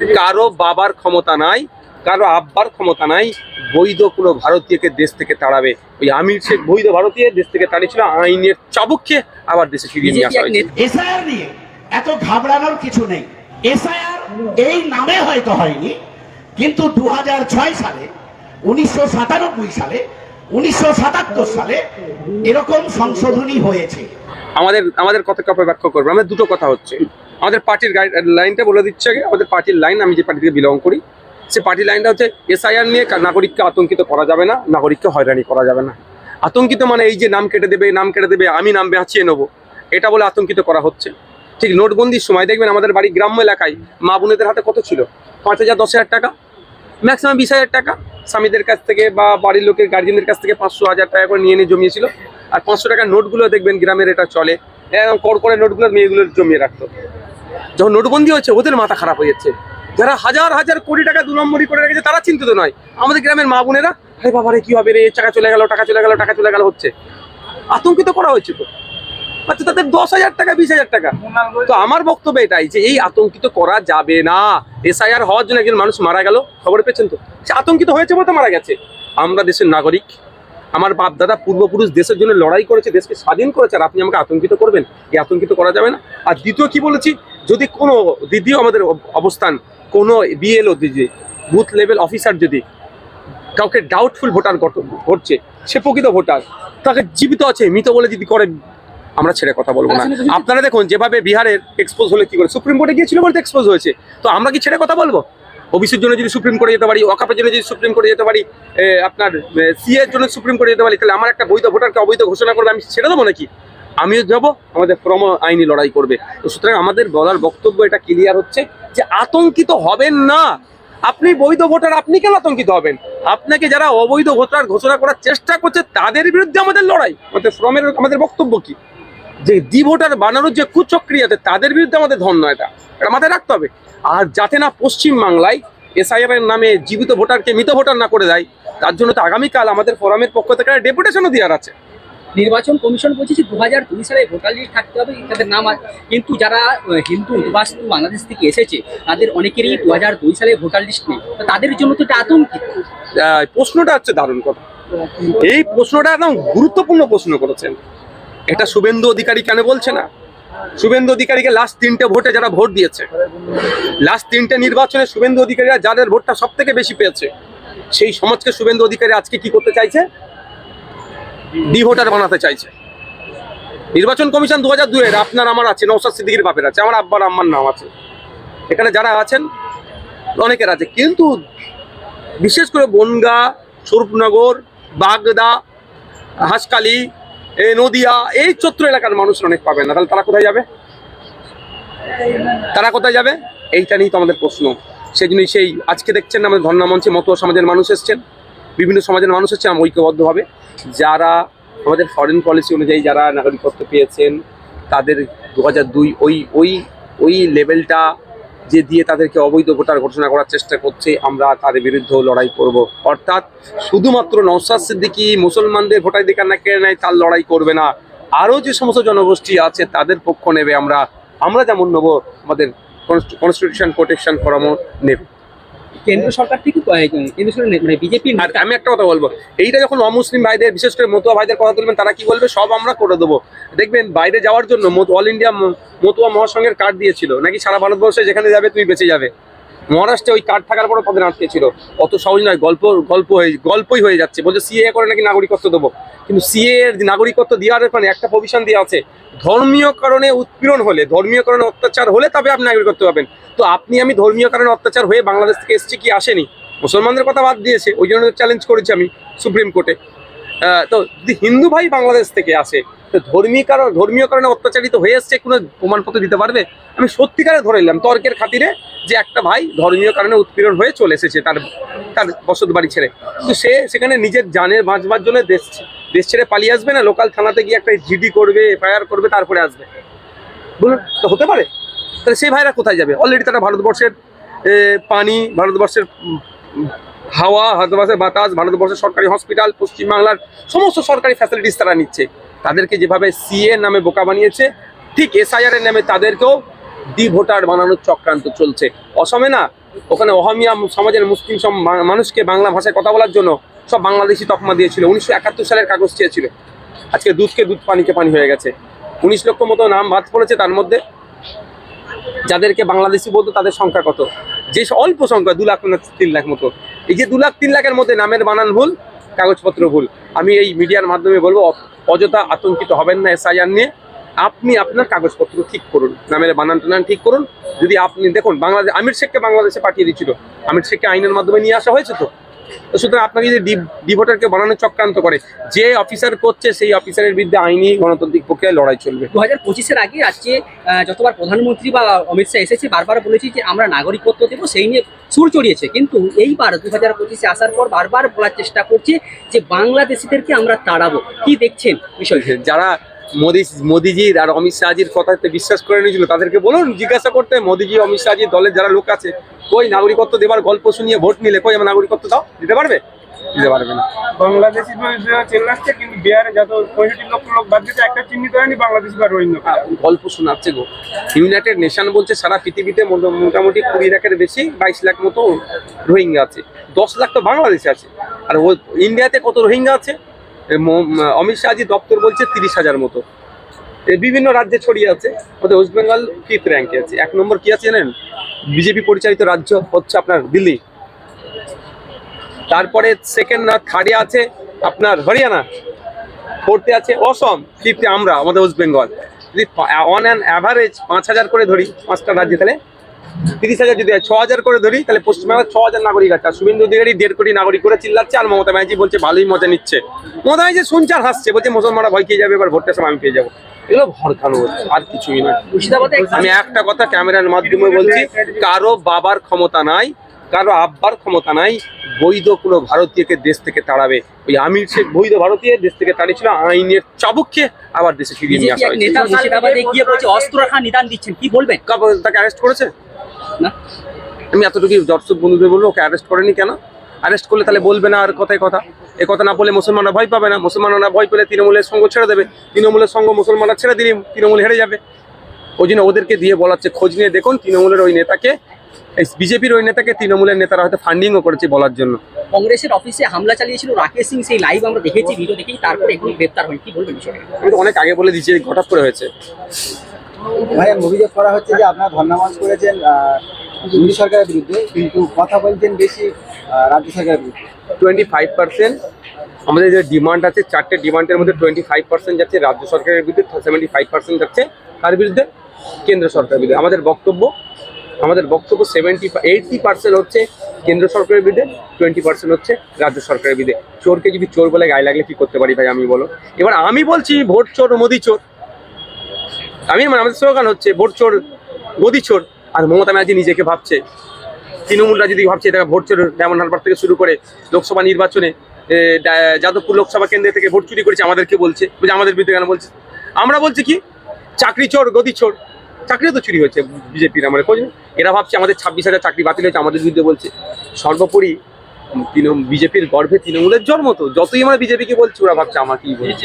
কারও বাবার ক্ষমতা নাই কারও আব্বার ক্ষমতা নাই বৈধ কোনো ভারতীয়কে দেশ থেকে তাড়াবে। ওই আমির শেখ বৈধ ভারতীয় দেশ থেকে তাড়িয়েছিল আইনের চাবুক খেয়ে আবার দেশে ফিরিয়ে নিয়ে আসা হয়েছে। এসআইআর নিয়ে এত ঘাবড়ানোর কিছু নেই। এসআইআর এই নামে হয়তো হয়নি কিন্তু দু হাজার ছয় সালে উনিশশো সাতানব্বই সালে উনিশশো সাতাত্তর সালে এরকম সংশোধনী হয়েছে। আমাদের আমাদের কথা কাপড় ব্যাখ্যা করব। আমাদের দুটো কথা হচ্ছে। আমাদের পার্টির লাইনটা বলে দিচ্ছে আগে। আমাদের পার্টির লাইন আমি যে পার্টিকে বিলং করি, সে পার্টির লাইনটা হচ্ছে এসআইআর নিয়ে নাগরিককে আতঙ্কিত করা যাবে না, নাগরিককে হয়রানি করা যাবে না। আতঙ্কিত মানে এই যে নাম কেটে দেবে, নাম কেটে দেবে, আমি নাম বাঁচিয়ে নেব। এটা বলে আতঙ্কিত করা হচ্ছে। ঠিক নোটবন্দির সময় দেখবেন আমাদের বাড়ি গ্রাম্য এলাকায় মা বোনেদের হাতে কত ছিল? পাঁচ হাজার, দশ হাজার টাকা? ম্যাক্সিমাম বিশ হাজার টাকা। স্বামীদের কাছ থেকে বা বাড়ির লোকের গার্জেনদের কাছ থেকে পাঁচশো হাজার টাকা করে নিয়ে নিয়ে জমিয়েছিল। আর পাঁচশো টাকার নোটগুলো দেখবেন গ্রামের এটা চলে। কর করে নোটগুলো মেয়েগুলো জমিয়ে রাখতো। যখন নোটবন্দি হচ্ছে ওদের মাথা খারাপ হয়ে যাচ্ছে। যারা হাজার হাজার কোটি টাকা দু নম্বরই করে রেখেছে, তারা চিন্তিত নয়। আমাদের গ্রামের মা বোনেরা, আরে বাবারে, কি হবে রে? টাকা চলে গেল, টাকা চলে গেল, টাকা চলে গেল হচ্ছে। আতঙ্কিত করা হয়েছে তো। আচ্ছা তাদের দশ হাজার টাকা, বিশ হাজার টাকা। তো আমার বক্তব্য এটাই যে, এই আতঙ্কিত করা যাবে না। এসআইআর হওয়ার জন্য একজন মানুষ মারা গেল। খবর পেয়েছেন তো? সে আতঙ্কিত হয়েছে বলতে মারা গেছে। আমরা দেশের নাগরিক। আমার বাপ দাদা পূর্বপুরুষ দেশের জন্য লড়াই করেছে, দেশকে স্বাধীন করেছে, আর আপনি আমাকে আতঙ্কিত করবেন? এই আতঙ্কিত করা যাবে না। আর দ্বিতীয় কি বলেছি? যদি কোনো দিদিও আমাদের অবস্থান কোনো বিএলও দিদি বুথ লেভেল অফিসার যদি কাউকে ডাউটফুল ভোটার করছে সে প্রকৃত ভোটার তাকে জীবিত আছে মৃত বলে যদি করে আমরা ছেড়ে কথা বলব না। আপনারা দেখুন যেভাবে বিহারের এক্সপোজ হলে কি করে সুপ্রিম কোর্টে গিয়েছিল বলতে এক্সপোজ হয়েছে। তো আমরা কি ছেড়ে কথা বলব? ওবিসির জন্য যদি সুপ্রিম কোর্টে যেতে পারি ওকাপের জন্য যদি সুপ্রিম কোর্টে যেতে পারি আপনার সি এর জন্য সুপ্রিম কোর্টে যেতে পারি তাহলে আমার একটা বৈধ ভোটারকে অবৈধ ঘোষণা করবে আমি ছেড়ে দেবো নাকি? আমিও যাব, আমাদের ফ্রম আইনি লড়াই করবে। তো সুতরাং আমাদের বলার বক্তব্য এটা ক্লিয়ার হচ্ছে যে আতঙ্কিত হবেন না। আপনি বৈধ ভোটার, আপনি কেন আতঙ্কিত হবেন? আপনাকে যারা অবৈধ ভোটার ঘোষণা করার চেষ্টা করছে, তাদের বিরুদ্ধে আমাদের লড়াই। আমাদের ফ্রমের আমাদের বক্তব্য কি? যে ডি ভোটার বানানোর যে কুচক্রিয়াতে তাদের বিরুদ্ধে আমাদের ধন্য এটা। এটা মাথায় রাখতে হবে। আর যাতে না পশ্চিম বাংলায় এসআইআর নামে জীবিত ভোটারকে মৃত ভোটার না করে দেয়, তার জন্য তো আগামীকাল আমাদের ফোরামের পক্ষ থেকে ডেপুটেশনও দেওয়ার আছে। নির্বাচন কমিশন বলছে যে দু হাজার দুই সালে ভোটার লিস্ট থাকতে হবে, তাদের নাম কিন্তু যারা হিন্দু উদ্বাস্তু বাংলাদেশ থেকে এসেছে, তাদের অনেকেরই দু হাজার দুই সালে ভোটার লিস্ট নেই। তাদের জন্য তো এটা আতঙ্কিত প্রশ্নটা হচ্ছে দারুণ কথা। এই প্রশ্নটা একদম গুরুত্বপূর্ণ প্রশ্ন করেছেন। এটা শুভেন্দু অধিকারী কেন বলছে না? শুভেন্দু অধিকারীকে লাস্ট তিনটে ভোটে যারা ভোট দিয়েছে লাস্ট তিনটে নির্বাচনে শুভেন্দু অধিকারীরা যাদের ভোটটা সব থেকে বেশি পেয়েছে, সেই সমাজকে শুভেন্দু অধিকারী আজকে কি করতে চাইছে? ডি ভোটার বানাতে চাইছে। নির্বাচন কমিশন দু হাজার দুয়ের আপনার আমার আছে নৌসাদ সিদ্দিকির বাপের আছে, আমার আব্বার আম্মার নাম আছে। এখানে যারা আছেন, অনেকের আছে, কিন্তু বিশেষ করে বনগা, স্বরূপনগর, বাগদা হাসকালি এ নদিয়া, এই চত্র এলাকার মানুষ অনেক পাবে না। তাহলে তারা কোথায় যাবে? তারা কোথায় যাবে? এইটা নিয়েই তো আমাদের প্রশ্ন। সেই জন্যই সেই আজকে দেখছেন আমাদের ধর্ণা মঞ্চে মতো সমাজের মানুষ এসছেন। বিভিন্ন সমাজের মানুষ হচ্ছে ঐক্যবদ্ধভাবে। যারা আমাদের ফরেন পলিসি অনুযায়ী যারা নাগরিকত্ব পেয়েছেন, তাদের দু দুই ওই ওই ওই লেভেলটা যে দিয়ে তাদেরকে অবৈধ ভোটার ঘোষণা করার চেষ্টা করছে, আমরা তাদের বিরুদ্ধেও লড়াই করব। অর্থাৎ শুধুমাত্র নওসাদ সিদ্দিকি মুসলমানদের ভোটাধিকার না কেড়ে নেয়, তার লড়াই করবে না। আরও যে সমস্ত জনগোষ্ঠী আছে, তাদের পক্ষ নেবে আমরা আমরা যেমন নেব, আমাদের কনস্টিটিউশন প্রোটেকশন ফোরামও নেবে। কেন্দ্র সরকার আহ, কেন্দ্র সরকার মানে বিজেপি আর আমি একটা কথা বলব এইটা যখন অমুসলিম ভাইদের বিশেষ করে মতুয়া ভাইদের কথা তুলবেন তারা কি বলবে? সব আমরা করে দেবো। দেখবেন বাইরে যাওয়ার জন্য অল ইন্ডিয়া মতুয়া মহাসংঘের কার্ড দিয়েছিল। নাকি সারা ভারতবর্ষে যেখানে যাবে তুই বেঁচে যাবে। মহারাষ্ট্রে ওই কার্ড থাকার পরও তাদের আটকে ছিল। অত সহজ নয়, গল্প গল্প হয়ে, গল্পই হয়ে যাচ্ছে। বলছে সিএ করে নাকি নাগরিকত্ব দেবো? কিন্তু সিএ এর নাগরিকত্ব দেওয়ার মানে একটা প্রভিশন দেওয়া আছে। ধর্মীয় কারণে উৎপীড়ন হলে ধর্মীয় কারণে অত্যাচার হলে তবে আপনি নাগরিকত্ব পাবেন। তো আপনি, আমি ধর্মীয় কারণে অত্যাচার হয়ে বাংলাদেশ থেকে এসেছি কি আসেনি? মুসলমানদের কথা বাদ দিয়েছে, ওই জন্য চ্যালেঞ্জ করেছি আমি সুপ্রিম কোর্টে। তো যদি হিন্দু ভাই বাংলাদেশ থেকে আসে ধর্মীয় কারণ, ধর্মীয় কারণে অত্যাচারিত হয়ে এসছে, কোনো প্রমাণপত্র দিতে পারবে? আমি সত্যিকারে ধরে নিলাম, তর্কের খাতিরে যে একটা ভাই ধর্মীয় কারণে উৎপীড়ন হয়ে চলে এসেছে তার তার বসত বাড়ি ছেড়ে। তো সে সেখানে নিজের জানের বাঁচবার জন্য দেশ দেশ ছেড়ে পালিয়ে আসবে না? লোকাল থানাতে গিয়ে একটা জিডি করবে এফআইআর করবে, তারপরে আসবে। বলুন, তো হতে পারে? তাহলে সেই ভাইরা কোথায় যাবে? অলরেডি তারা ভারতবর্ষের পানি, ভারতবর্ষের হাওয়া, ভারতবর্ষের বাতাস, ভারতবর্ষের সরকারি হসপিটাল পশ্চিমবাংলার সমস্ত সরকারি ফ্যাসিলিটিস তারা নিচ্ছে। তাদেরকে যেভাবে সিএ নামে বোকা বানিয়েছে, ঠিক এসআইআর এর নামে তাদেরকেও ডি ভোটার বানানোর চক্রান্ত চলছে। অসমে না, ওখানে অহমিয়া সমাজের মুসলিম সব মানুষকে বাংলা ভাষায় কথা বলার জন্য সব বাংলাদেশি তকমা দিয়েছিল। উনিশশো একাত্তর সালের কাগজ চেয়েছিল। আজকে দুধকে দুধ পানিকে পানি হয়ে গেছে। উনিশ লক্ষ মতো নাম বাদ পড়েছে তার মধ্যে। যাদেরকে বাংলাদেশি বলতো তাদের সংখ্যা কত? যে অল্প সংখ্যা, দু লাখ তিন লাখ মতো। এই যে দু লাখ তিন লাখের মধ্যে নামের বানান ভুল, কাগজপত্র ভুল। আমি এই মিডিয়ার মাধ্যমে বলব অযথা আতঙ্কিত হবেন না এসআইআর নিয়ে। আপনি আপনার কাগজপত্র ঠিক করুন, নামের বানান টানান ঠিক করুন। যদি আপনি, দেখুন বাংলাদেশ আমির শেখকে বাংলাদেশে পাঠিয়ে দিচ্ছিল আমির শেখকে আইনের মাধ্যমে নিয়ে আসা হয়েছে তো? তো সুতরাং আপনাকে যদি ডিভোটারকে বানানোর চক্রান্ত করে যে অফিসার করছে সেই অফিসারের বিরুদ্ধে আইনি গণতান্ত্রিক প্রক্রিয়ায় লড়াই চলবে। দু হাজার পঁচিশের আগে আজকে যতবার প্রধানমন্ত্রী বা অমিত শাহ এসেছে বারবার বলেছি যে আমরা নাগরিকত্ব দেবো সেই নিয়ে সুর চড়িয়েছে। কিন্তু এইবার দু হাজার পঁচিশে আসার পর বারবার বলার চেষ্টা করছে যে বাংলাদেশিদেরকে আমরা তাড়াবো। কি দেখছেন বিষয়টা? যারা মোদি মোদিজির আর অমিত শাহজির কথাতে বিশ্বাস করে নিয়েছিল। তাদেরকে বলুন জিজ্ঞাসা করতে মোদিজি অমিত শাহজির দলের যারা লোক আছে কই নাগরিকত্ব দেবার গল্প শুনিয়ে ভোট নিলে কই আমার নাগরিকত্ব দাও দিতে পারবে? দিতে পারবে না। বাংলাদেশি কিন্তু বিহারে যত পঁয়ষট্টি লক্ষ লোক বাদ দিতে একটা চিহ্নিত হয়নি বাংলাদেশি বা রোহিঙ্গা। গল্প শোনাচ্ছে গো। ইউনাইটেড নেশন বলছে সারা পৃথিবীতে মোটামুটি কুড়ি লাখের বেশি বাইশ লাখ মতো রোহিঙ্গা আছে। দশ লাখ তো বাংলাদেশে আছে। আর ও ইন্ডিয়াতে কত রোহিঙ্গা আছে? অমিত শাহজি দপ্তর বলছে তিরিশ হাজার মতো। বিভিন্ন রাজ্যে ছড়িয়ে আছে। ওদের ওয়েস্ট বেঙ্গল ফিফথ র্যাঙ্কে আছে। এক নম্বর কি আছে জানেন? বিজেপি পরিচালিত রাজ্য হচ্ছে আপনার দিল্লি। তারপরে সেকেন্ড না থার্ডে আছে আপনার হরিয়ানা। ফোর্থে আছে অসম। ফিফথে আমরা, আমাদের ওয়েস্ট বেঙ্গল যদি অন অ্যান অ্যাভারেজ পাঁচ হাজার করে ধরি পাঁচটা রাজ্যে তাহলে তিরিশ হাজার যদি হয়, ছ হাজার করে ধরি তাহলে পশ্চিমবাংলার ছ হাজার নাগরিক আছে। আর শুভেন্দু অধিকারী দেড় কোটি নাগরিক করে চিল্লাচ্ছে আর মমতা ব্যানার্জি বলছে ভালোই মজা নিচ্ছে। মমতা ব্যানার্জি শুনছে আর হাসছে বলছে মুসলমানরা ভয় খেয়ে যাবে এবার ভোটটা সময় আমি পেয়ে যাব। এগুলো ভরকানো আর কিছুই নয়। আমি একটা কথা ক্যামেরার মাধ্যমে বলছি কারও বাবার ক্ষমতা নাই কারও আব্বার ক্ষমতা নাই বৈধ কোনো ভারতীয়কে দেশ থেকে তাড়াবে। ওই আমির শেখ বৈধ ভারতীয় দেশ থেকে তাড়িয়েছিল আইনের চাবুককে আবার দেশে ফিরিয়ে নিয়ে আসা হয়েছে। অস্ত্র রাখা নিদান দিচ্ছেন কি বলবেন? তাকে অ্যারেস্ট করেছে? না? আমি এতটুকু দর্শক বন্ধুদের বলব ওকে অ্যারেস্ট করেনি কেন? অ্যারেস্ট করলে তাহলে বলবে না আর কথায় কথা। এ কথা না বলে মুসলমানরা ভয় পাবে না। মুসলমানরা ভয় পেলে তৃণমূলের সঙ্গ ছেড়ে দেবে। তৃণমূলের সঙ্গ মুসলমানরা ছেড়ে দিলে তৃণমূল হেরে যাবে। ওই জন্য ওদেরকে দিয়ে বলাচ্ছে খোঁজ নিয়ে দেখুন তৃণমূলের ওই নেতাকে এই বিজেপির ওই নেতাকে তৃণমূলের নেতারা হয়তো ফান্ডিংও করেছে বলার জন্য। কংগ্রেসের অফিসে হামলা চালিয়েছিল রাকেশ সিং সেই লাইভ আমরা দেখেছি ভিডিও দেখেছি তারপরে এখন গ্রেপ্তার হয়। কি বলবেন বিষয়টা? আমি তো অনেক আগে বলে দিচ্ছি হঠাৎ করে হয়েছে। ভাই অভিযোগ করা হচ্ছে যে আপনারা ধর্ণা করেছেন মোদী সরকারের বিরুদ্ধে, কিন্তু কথা বলছেন বেশি রাজ্য সরকারের বিরুদ্ধে। টোয়েন্টি ফাইভ পার্সেন্ট আমাদের যে ডিমান্ড আছে, চারটে ডিমান্ডের মধ্যে টোয়েন্টি ফাইভ পার্সেন্ট যাচ্ছে রাজ্য সরকারের বিরুদ্ধে সেভেন্টি ফাইভ পার্সেন্ট যাচ্ছে কার বিরুদ্ধে? কেন্দ্র সরকারের বিরুদ্ধে। আমাদের বক্তব্য আমাদের বক্তব্য সেভেন্টি এইটটি পার্সেন্ট হচ্ছে কেন্দ্র সরকারের বিরুদ্ধে টোয়েন্টি পার্সেন্ট হচ্ছে রাজ্য সরকারের বিরুদ্ধে। চোরকে যদি চোর বলে গায়ে লাগলে কি করতে পারি ভাই, আমি বলো। এবার আমি বলছি, ভোট চোর, মোদি চোর। আমি মানে আমাদের স্লোগান হচ্ছে ভোট চোর মোদি চোর। আর মমতা ব্যানার্জি নিজেকে ভাবছে। তৃণমূলরা যদি ভাবছে এটা ভোট চোর ডায়মন্ড হারবার থেকে শুরু করে লোকসভা নির্বাচনে যাদবপুর লোকসভা কেন্দ্র থেকে ভোট চুরি করেছে আমাদেরকে বলছে বলছে আমাদের বিরুদ্ধে কেন বলছে? আমরা বলছি কি চাকরি চোর গদি চোর। চাকরিও তো চুরি হয়েছে বিজেপির আমার খোঁজ। এরা ভাবছে আমাদের ছাব্বিশ হাজার চাকরি বাতিল হয়েছে আমাদের বিরুদ্ধে বলছে। সর্বোপরি তৃণমূল বিজেপির গর্ভে তৃণমূলের জন্ম তো যতই আমরা বিজেপিকে বলছি ওরা ভাবছে আমাকেই বলছে।